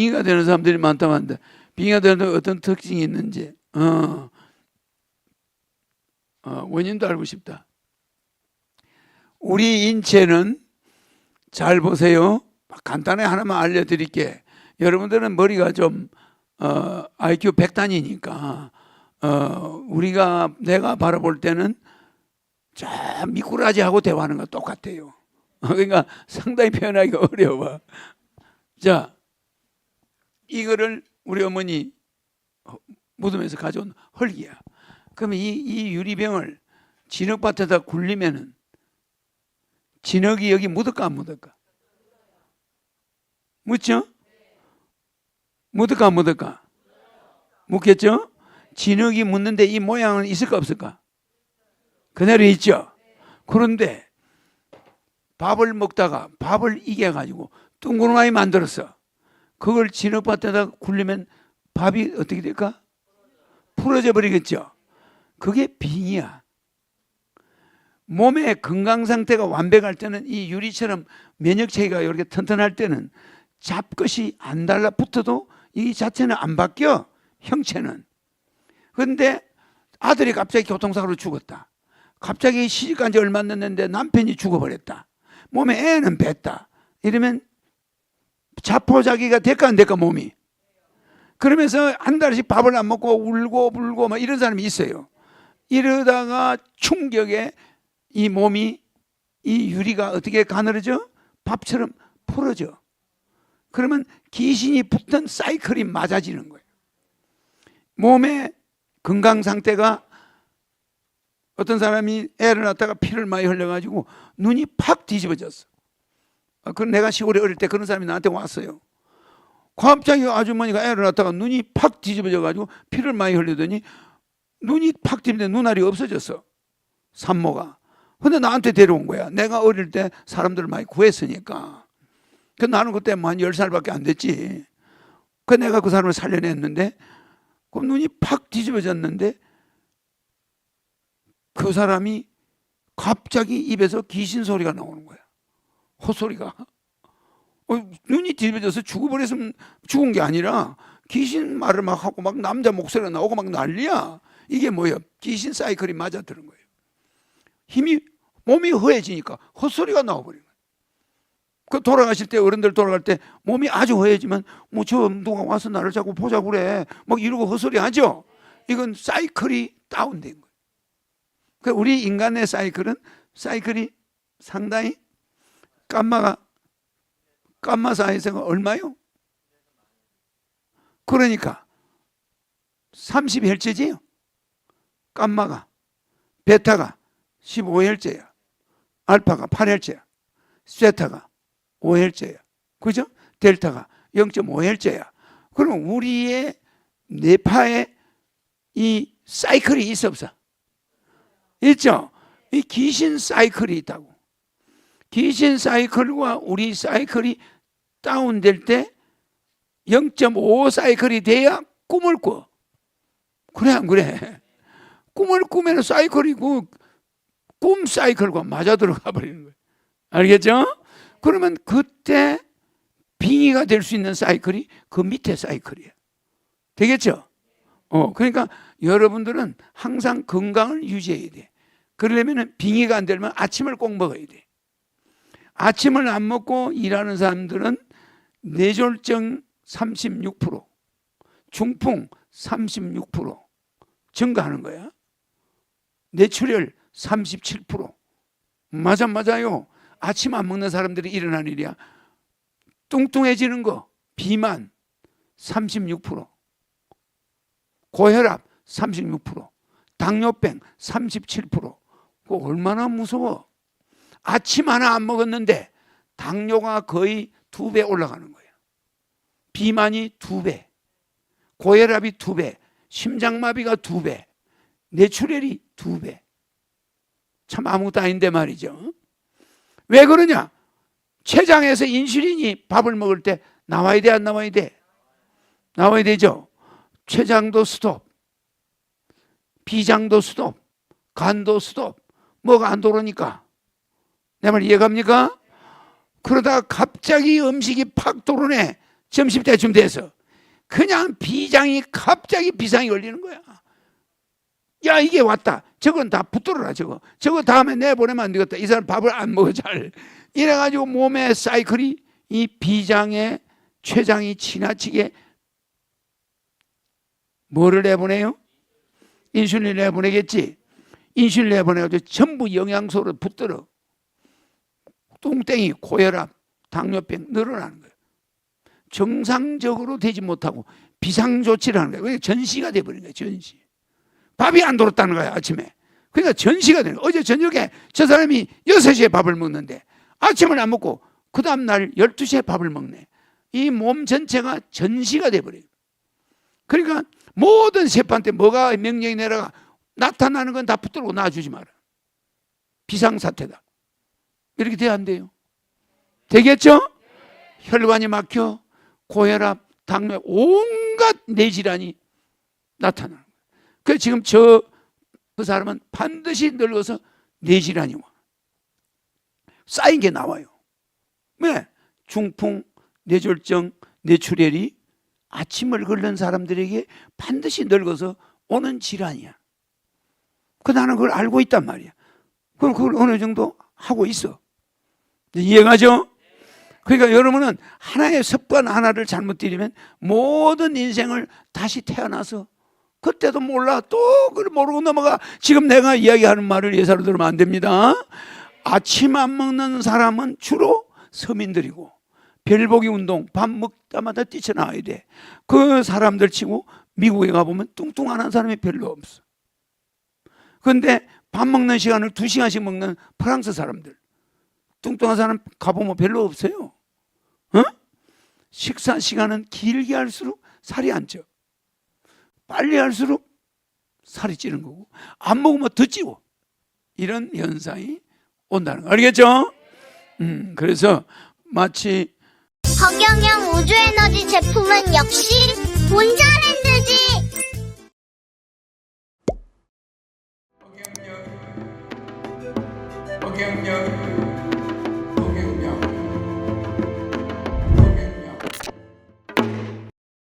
빙의가 되는 사람들이 많다고 한다. 빙의가 되는 어떤 특징이 있는지 어, 어, 원인도 알고 싶다. 우리 인체는 잘 보세요. 간단하게 하나만 알려드릴게. 여러분들은 머리가 좀 어, IQ 100단이니까 어, 우리가 내가 바라볼 때는 저 미꾸라지하고 대화하는 거 똑같아요. 그러니까 상당히 표현하기가 어려워. 자, 이거를 우리 어머니 무덤에서 가져온 헐기야. 그러면 이, 이 유리병을 진흙밭에다 굴리면은 진흙이 여기 묻을까 안 묻을까? 묻죠? 묻을까 안 묻을까? 묻겠죠? 진흙이 묻는데 이 모양은 있을까 없을까? 그대로 있죠. 그런데 밥을 먹다가 밥을 이겨가지고 둥그러니 만들었어. 그걸 진흙밭에다 굴리면 밥이 어떻게 될까? 풀어져 버리겠죠. 그게 빙이야. 몸의 건강 상태가 완벽할 때는 이 유리처럼 면역 체계가 이렇게 튼튼할 때는 잡것이 안 달라붙어도 이 자체는 안 바뀌어 형체는. 그런데 아들이 갑자기 교통사고로 죽었다. 갑자기 시집간 지 얼마 안 됐는데 남편이 죽어버렸다. 몸에 애는 뱉다. 이러면 자포자기가 될까 안 될까 몸이. 그러면서 한 달씩 밥을 안 먹고 울고 불고 막 이런 사람이 있어요. 이러다가 충격에 이 몸이 이 유리가 어떻게 가늘어져? 밥처럼 풀어져. 그러면 귀신이 붙던 사이클이 맞아지는 거예요. 몸의 건강 상태가 어떤 사람이 애를 낳다가 피를 많이 흘려가지고 눈이 팍 뒤집어졌어. 아, 그 내가 시골에 어릴 때 그런 사람이 나한테 왔어요. 갑자기 아주머니가 애를 낳다가 눈이 팍 뒤집어져 가지고 피를 많이 흘리더니 눈이 팍 뒤집는데 눈알이 없어졌어. 산모가. 근데 나한테 데려온 거야. 내가 어릴 때 사람들을 많이 구했으니까. 그 나는 그때 뭐한 10살밖에 안 됐지. 그 내가 그 사람을 살려냈는데 그 눈이 팍 뒤집어졌는데 그 사람이 갑자기 입에서 귀신 소리가 나오는 거야. 헛소리가. 어, 눈이 뒤집어져서 죽어버렸으면 죽은 게 아니라 귀신 말을 막 하고 막 남자 목소리가 나오고 막 난리야. 이게 뭐예요? 귀신 사이클이 맞아들은 거예요. 힘이 몸이 허해지니까 헛소리가 나와버린 거예요. 그 돌아가실 때 어른들 돌아갈 때 몸이 아주 허해지면 뭐 저 누가 와서 나를 자꾸 보자고 그래 막 이러고 헛소리 하죠. 이건 사이클이 다운된 거예요. 그 우리 인간의 사이클은 사이클이 상당히 깜마가 깜마 사이즈가 얼마요? 그러니까 30헬츠지요. 깜마가 베타가 15헬츠야. 알파가 8헬츠야. 세타가 5헬츠야. 그죠? 델타가 0.5헬츠야. 그럼 우리의 뇌파에 이 사이클이 있어 없어? 있죠? 이 귀신 사이클이 있다고. 귀신 사이클과 우리 사이클이 다운될 때 0.5 사이클이 돼야 꿈을 꿔. 그래 안 그래? 꿈을 꾸면 사이클이 고 꿈 사이클과 맞아 들어가 버리는 거예요. 알겠죠? 그러면 그때 빙의가 될 수 있는 사이클이 그 밑에 사이클이에요. 되겠죠? 어, 그러니까 여러분들은 항상 건강을 유지해야 돼. 그러려면 빙의가 안 되면 아침을 꼭 먹어야 돼. 아침을 안 먹고 일하는 사람들은 뇌졸중 36%, 중풍 36% 증가하는 거야. 뇌출혈 37%. 맞아, 맞아요. 아침 안 먹는 사람들이 일어나는 일이야. 뚱뚱해지는 거, 비만 36%, 고혈압 36%, 당뇨병 37%. 그 얼마나 무서워. 아침 하나 안 먹었는데 당뇨가 거의 두 배 올라가는 거예요. 비만이 두 배, 고혈압이 두 배, 심장마비가 두 배, 뇌출혈이 두 배. 참 아무것도 아닌데 말이죠. 왜 그러냐? 췌장에서 인슐린이 밥을 먹을 때 나와야 돼, 안 나와야 돼? 나와야 되죠. 췌장도 스톱, 비장도 스톱, 간도 스톱. 뭐가 안 돌으니까. 내 말 이해갑니까? 그러다가 갑자기 음식이 팍 돌아네. 점심 때쯤 돼서 그냥 비장이 갑자기 비상이 걸리는 거야. 야 이게 왔다. 저건 다 붙들어라 저거. 저거 다음에 내보내면 안 되겠다. 이 사람 밥을 안 먹어 잘. 이래가지고 몸의 사이클이 이 비장의 췌장이 지나치게 뭐를 내보내요? 인슐린 내보내겠지. 인슐린 내보내가지고 전부 영양소를 붙들어. 똥땡이, 고혈압, 당뇨병 늘어나는 거예요. 정상적으로 되지 못하고 비상조치를 하는 거예요. 그러니까 전시가 돼버린 거예요. 전시. 밥이 안 돌았다는 거야 아침에. 그러니까 전시가 되는 거예요. 어제 저녁에 저 사람이 6시에 밥을 먹는데 아침을 안 먹고 그 다음날 12시에 밥을 먹네. 이 몸 전체가 전시가 돼버려요. 그러니까 모든 세포한테 뭐가 명령이 내려가 나타나는 건 다 붙들고 놔주지 마라. 비상사태다. 이렇게 돼야 안 돼요. 되겠죠? 혈관이 막혀 고혈압, 당뇨 온갖 뇌질환이 나타나는 거예요. 그 지금 저 그 사람은 반드시 늙어서 뇌질환이 와. 쌓인 게 나와요. 왜? 중풍, 뇌졸중, 뇌출혈이 아침을 걸는 사람들에게 반드시 늙어서 오는 질환이야. 그 나는 그걸 알고 있단 말이야. 그럼 그걸 어느 정도 하고 있어. 이해가죠? 그러니까 여러분은 하나의 습관 하나를 잘못 들이면 모든 인생을 다시 태어나서 그때도 몰라 또 그걸 모르고 넘어가 지금 내가 이야기하는 말을 예사로 들으면 안 됩니다. 아침 안 먹는 사람은 주로 서민들이고 별보기 운동 밥 먹다마다 뛰쳐나와야 돼. 그 사람들 치고 미국에 가보면 뚱뚱한 사람이 별로 없어. 그런데 밥 먹는 시간을 두 시간씩 먹는 프랑스 사람들 뚱뚱한 사람 가보면 별로 없어요. 어? 식사 시간은 길게 할수록 살이 안 쪄. 빨리 할수록 살이 찌는 거고 안 먹으면 더 찌고 이런 현상이 온다는 거 알겠죠? 음, 그래서 마치 허경영 우주에너지 제품은 역시 본자